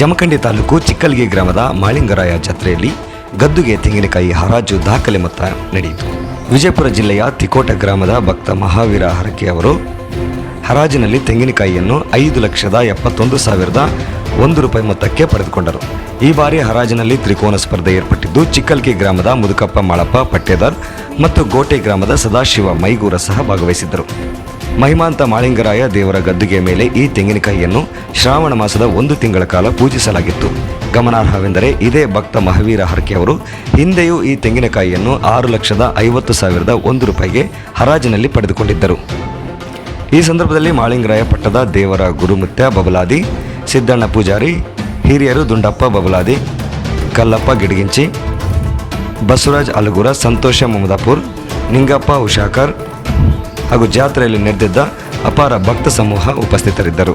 ಜಮಖಂಡಿ ತಾಲೂಕು ಚಿಕ್ಕಲ್ಗಿ ಗ್ರಾಮದ ಮಾಳಿಂಗರಾಯ ಜಾತ್ರೆಯಲ್ಲಿ ಗದ್ದುಗೆ, ತೆಂಗಿನಕಾಯಿ ಹರಾಜು ದಾಖಲೆ ಮೊತ್ತ ನಡೆಯಿತು. ವಿಜಯಪುರ ಜಿಲ್ಲೆಯ ತಿಕೋಟ ಗ್ರಾಮದ ಭಕ್ತ ಮಹಾವೀರ ಹರಕೆ ಅವರು ಹರಾಜಿನಲ್ಲಿ ತೆಂಗಿನಕಾಯಿಯನ್ನು ಐದು ಲಕ್ಷದ ಎಪ್ಪತ್ತೊಂದು ಸಾವಿರದ ಒಂದು ರೂಪಾಯಿ ಮೊತ್ತಕ್ಕೆ ಪಡೆದುಕೊಂಡರು. ಈ ಬಾರಿ ಹರಾಜಿನಲ್ಲಿ ತ್ರಿಕೋನ ಸ್ಪರ್ಧೆ ಏರ್ಪಟ್ಟಿದ್ದು ಚಿಕ್ಕಲ್ಗಿ ಗ್ರಾಮದ ಮುದುಕಪ್ಪ ಮಾಳಪ್ಪ ಪಟ್ಟೇದಾರ್ ಮತ್ತು ಗೋಟೆ ಗ್ರಾಮದ ಸದಾಶಿವ ಮೈಗೂರ ಸಹ ಭಾಗವಹಿಸಿದ್ದರು. ಮಹಿಮಾಂತ ಮಾಳಿಂಗರಾಯ ದೇವರ ಗದ್ದುಗೆ ಮೇಲೆ ಈ ತೆಂಗಿನಕಾಯಿಯನ್ನು ಶ್ರಾವಣ ಮಾಸದ ಒಂದು ತಿಂಗಳ ಕಾಲ ಪೂಜಿಸಲಾಗಿತ್ತು. ಗಮನಾರ್ಹವೆಂದರೆ ಇದೇ ಭಕ್ತ ಮಹಾವೀರ ಹರಕೆಯವರು ಹಿಂದೆಯೂ ಈ ತೆಂಗಿನಕಾಯಿಯನ್ನು ಆರು ಲಕ್ಷದ ಐವತ್ತು ಸಾವಿರದ ಒಂದು ರೂಪಾಯಿಗೆ ಹರಾಜಿನಲ್ಲಿ ಪಡೆದುಕೊಂಡಿದ್ದರು. ಈ ಸಂದರ್ಭದಲ್ಲಿ ಮಾಳಿಂಗರಾಯ ಪಟ್ಟದ ದೇವರ ಗುರುಮುತ್ಯ ಬಬಲಾದಿ, ಸಿದ್ದಣ್ಣ ಪೂಜಾರಿ, ಹಿರಿಯರು ದುಂಡಪ್ಪ ಬಬಲಾದಿ, ಕಲ್ಲಪ್ಪ ಗಿಡಗಿಂಚಿ, ಬಸವರಾಜ್ ಅಲಗೂರ, ಸಂತೋಷ ಮಮದಾಪುರ್, ನಿಂಗಪ್ಪ ಉಷಾಕರ್ ಹಾಗೂ ಜಾತ್ರೆಯಲ್ಲಿ ನೆರೆದಿದ್ದ ಅಪಾರ ಭಕ್ತ ಸಮೂಹ ಉಪಸ್ಥಿತರಿದ್ದರು.